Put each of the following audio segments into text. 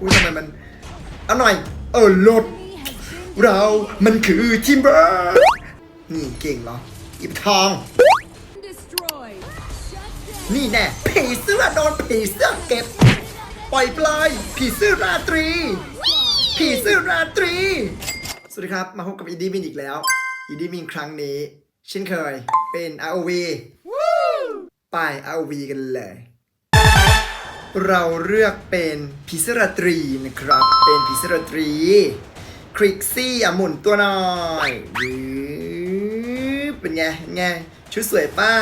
อุ้ยทำไมมัน เอาหน่อย เออลด เรา มันคือทีมเบิร์ดนี่เก่งเหรออิบทอง Destroyed. Shut down. นี่แน่ผีเสื้อโดนผีเสื้อเก็บ ปล่อยปลายผีเสื้อราตรี ผีเสื้อราตรี สวัสดีครับ มาพบกับอีดีมินอีกแล้ว อีดีมินครั้งนี้เช่นเคย เป็น ROV ไป ROV กันเลย เราเลือกเป็นผีเสื้อรตรีนะครับ เป็นผีเสื้อรตรีคริกซี่อะหมุนตัวหน่อยยืบเป็นไงไงชุดสวยป้า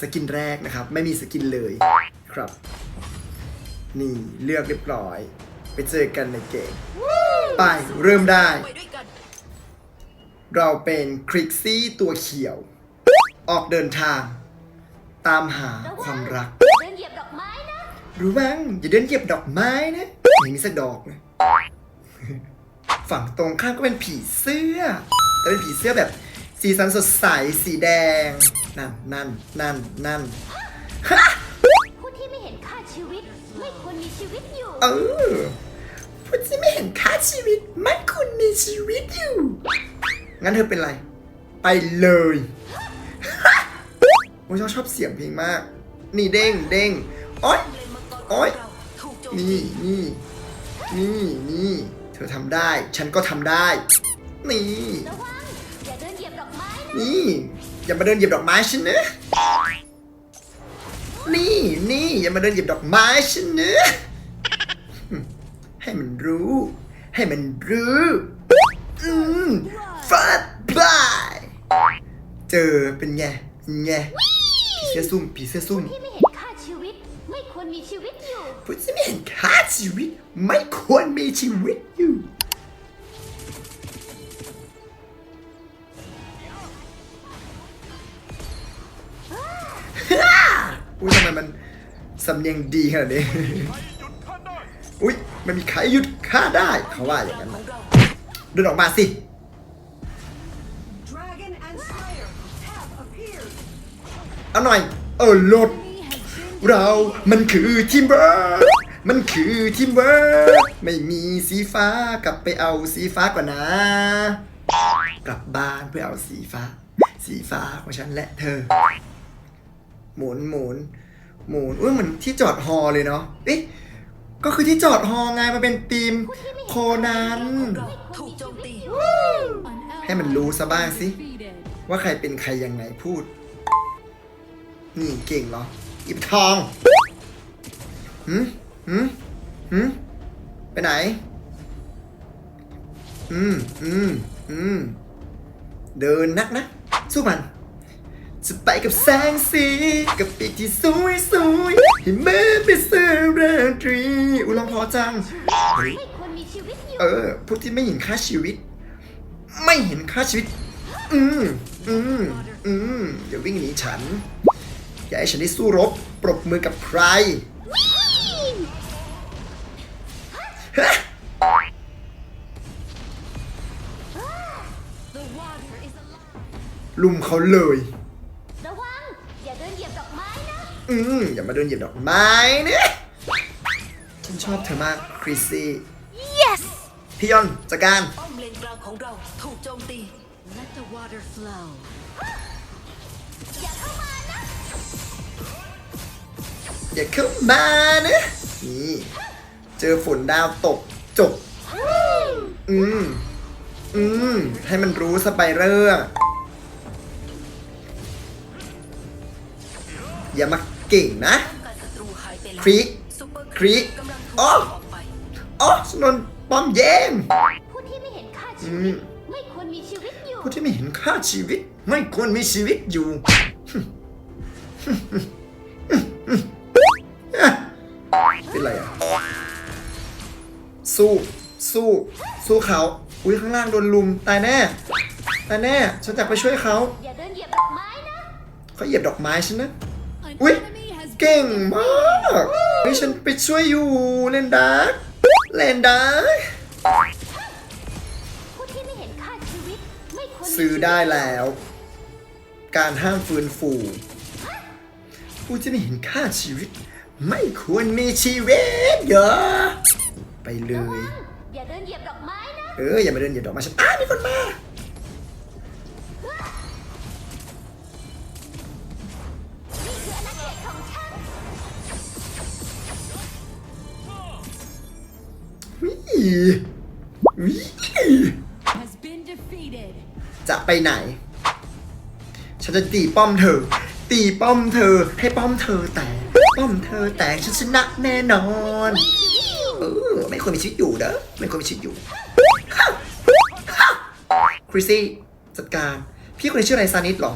สกินแรกนะครับ ไม่มีสกินเลยครับ นี่เลือกเรียบร้อย ไปเจอกันในเกมไปเริ่มได้ เราเป็นคริกซี่ตัวเขียว ออกเดินทาง ตามหาความรัก นะรู้บ้างอย่าเดินเหยียบดอกไม้นะไม่มีสักดอกเลยฝั่งตรงข้ามก็เป็นผีเสื้อ แต่เป็นผีเสื้อแบบสีสันสดใสสีแดง นั่นนั่นนั่นนั่นผู้ที่ไม่เห็นค่าชีวิต ไม่ควรมีชีวิตอยู่ เออผู้ที่ไม่เห็นค่าชีวิตไม่คุณมีชีวิตอยู่ งั้นเธอเป็นไร ไปเลยโอ้ยชอบชอบเสียงเพลงมาก นี่เด้งเด้งโอ๊ย โอ๊ยนี่นี่นี่นี่เธอทำได้ ฉันก็ทำได้ นี่ นี่ อย่ามาเดินเหยียบดอกไม้ฉันนะนี่นี่อย่ามาเดินเหยียบดอกไม้ฉันนะให้มันรู้ ให้มันรู้อืมฟาดบายเจอเป็นไงเป็นไงผีเสื้อซุ่มผีเสื้อซุ่มที่ไม่เห็นค่าชีวิต ไม่ควรมีชีวิต ผู้ที่ไม่เห็นค่าชีวิต ไม่ควรมีชีวิตอยู่ อุ้ยทำไมมันสำเนียงดีขนาดนี้ อุ้ยมันมีใครหยุดข้าได้ เขาว่าอย่างนั้นขอนะงเราเดินออกมาสิ Dragon and Slayer have appeared. เอาหน่อย เออลด Enemy has been เรามันคือทีมเวิร์กมันคือทีมเวิร์กไม่มีสีฟ้ากลับไปเอาสีฟ้าก่อนนะ กลับบ้านเพื่อเอาสีฟ้า สีฟ้าของฉันและเธอ หมุนหมุนหมุนอุ้ยเหมือนที่จอดฮอเลยเนาะเอ๊ะก็คือที่จอดฮอไงมาเป็นทีมโคนันถูกโจมตีให้มันรู้ซะบ้างสิว่าใครเป็นใครยังไงพูด นี่เก่งเหรอ อิบทองหืมหืมหืมไปไหน อืมอืมอืมเดินนักนะ สู้มัน จะไปกับแสงสี กับปีกที่สวยสวยให้เมื่อไปเสื้อราตรีอุลองพอจังไม่ควรมีชีวิตอยู่เออพวกที่ไม่เห็นค่าชีวิต ไม่เห็นค่าชีวิต อืมอืมอืมอย่าวิ่งหนีฉัน อย่าให้ฉันได้สู้รบ ปรบมือกับใครฮะ The water is alive ลุมเขาเลย ระวัง อย่าเดินเหยียบดอกไม้นะ อืมอย่ามาเดินเหยียบดอกไม้เนี่ยฉันชอบเธอมากคริสซี่ yes พี่ยอนจัดการ ป้อมเลนกลางของเราถูกโจมตี let the water flow อย่าเข้ามานะนี่เจอฝนดาวตกจบ อืม อืม ให้มันรู้สไปเรอร์อย่ามาเก่งนะป้องกันศัตรูหายไปแล้วคริกซุปเปอร์คริกกำลังถูกอ๋อออกไปอ๋อสนนป้อมแย่งผู้ที่ไม่เห็นค่าชีอืวิมตไม่ควรมีชีวิตอยู่ผู้ที่ไม่เห็นค่าชีวิต ไม่ควรมีชีวิตอยู่ เป็นไรอะ สู้ สู้ สู้เขา อุ้ยข้างล่างโดนลุม ตายแน่ ตายแน่ ฉันจะไปช่วยเขา อย่าเดินเหยียบดอกไม้นะ เขาเหยียบดอกไม้ฉันนะ An Ui, enemy has เก่งมากเฮ้ยฉันไปช่วยอยู่ เล่นดาร์กเล่นดาร์กผู้ที่ไม่เห็นค่าชีวิตไม่ควรมีซื้อได้ชีวิตแล้ว การห้ามฟื้นฟูผู้ที่ไม่เห็นค่าชีวิต ไม่ควรมีชีวิตเหรอไปเลย อย่าเดินเหยียบดอกไม้นะ เอออย่ามาเดินเหยียบดอกไมาฉันอ้ามีคนมานี่คืออาณาเขตของฉันวิวิ Has been defeated. จะไปไหน ฉันจะตีป้อมเธอ ตีป้อมเธอให้ป้อมเธอแตก ป้อมเธอแตกฉันชนะแน่นอนเออไม่ควรมีชีวิตอยู่เด้อไม่ควรมีชีวิตอยู่คริสซี่จัดการ พี่คนนี้ชื่ออะไรซานิสเหรอ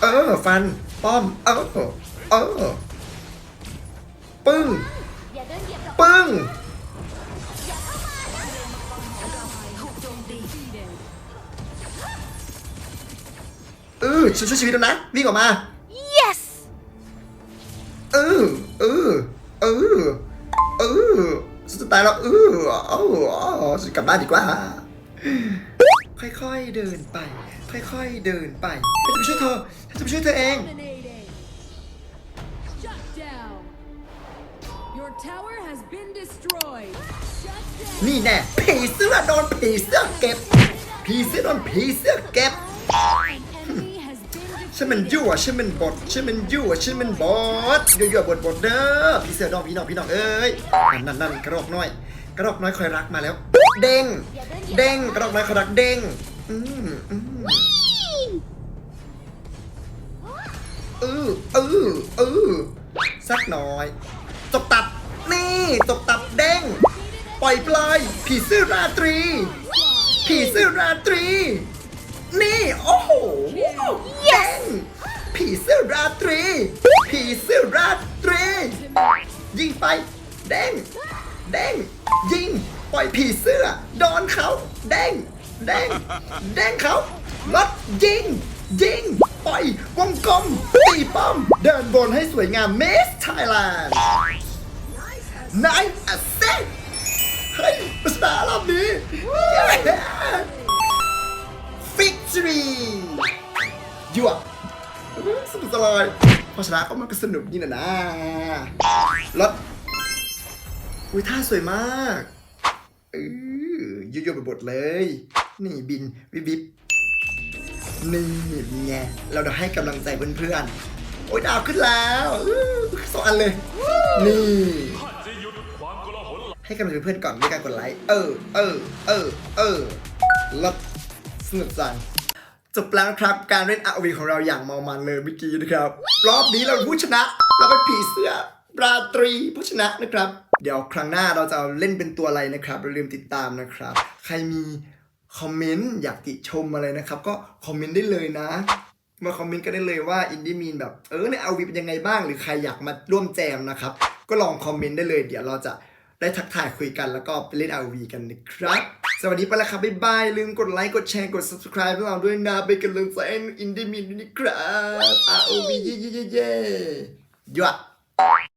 เออ ฟัน ป้อม เออ เออ ปึ้ง ปึ้ง เออช่วยชีวิตแล้วนะ วิ่งออกมา ตายแล้วเออเออเออฉันกลับบ้านดีกว่า ค่อยๆเดินไป ค่อยๆเดินไปฉันจะไปช่วยเธอฉันจะไปช่วยเธอเอง Dominating. Shut down. Your tower has been destroyed. Shut down. นี่แน่ผีเสื้อโดนผีเสื้อเก็บผีเสื้อโดนผีเสื้อเก็บ ฉันมันยั่วฉันมันบดฉันมันยั่วฉันมันบดยั่วยั่วบดบดเด้อพี่เสือดองพี่น้องพี่น้องเอ้ยนั่นนั่นนั่นกระรอกน้อย กระรอกน้อยคอยรักมาแล้ว เด้งเด้งกระรอกน้อยคอยรักเด้งอืมอืมเออเออเออสักหน่อยจบตับนี่จบตับเด้งปล่อยปลายผีเสื้อราตรี ผีเสื้อราตรี นี่ โอ้โห ผีเสื้อโดนเขาแดงแดงแดงเขาลดยิง ยิงปล่อยวงกลมตีป้อม เดินบนให้สวยงามเมสไทยแลนด์นายอัสเซเฮ้ยภาษารอบนี้ฟิกทรียั่วสนุกสลายเพราะชนะก็มันก็สนุกนี่นะนะรถอุ้ยท่าสวยมาก เออยั่วๆไปบดเลย นี่บินวิบวิบนี่ไงเราเดี๋ยวให้กำลังใจเพื่อนๆโอ้ยดาวขึ้นแล้วสองอันเลย นี่ให้กำลังใจเพื่อนก่อนด้วยการกดไลค์เออเออเออเออลดสนุกจังจบแล้วครับการเล่น RV ของเราอย่างเมามันเลยเมื่อกี้นะครับ รอบนี้เราผู้ชนะ เราเป็นผีเสื้อราตรีผู้ชนะนะครับ เดี๋ยวครั้งหน้าเราจะเล่นเป็นตัวอะไรนะครับอย่าลืมติดตามนะครับ ใครมีคอมเมนต์อยากติชมอะไรนะครับ ก็คอมเมนต์ได้เลยนะ มาคอมเมนต์กันได้เลยว่าอินดี้มีนแบบเออในอาวีเป็นยังไงบ้าง หรือใครอยากมาร่วมแจมนะครับ ก็ลองคอมเมนต์ได้เลย เดี๋ยวเราจะได้ทักทายคุยกันแล้วก็ไปเล่น RV กันนะครับ สวัสดีไปแล้วครับบ๊ายบายลืมกดไลค์กดแชร์กด subscribe ให้เราด้วยนะเป็นกำลังใจให้อินดี้มีนด้วยนะครับ RV เย่เย่เย่เย่ยั่ว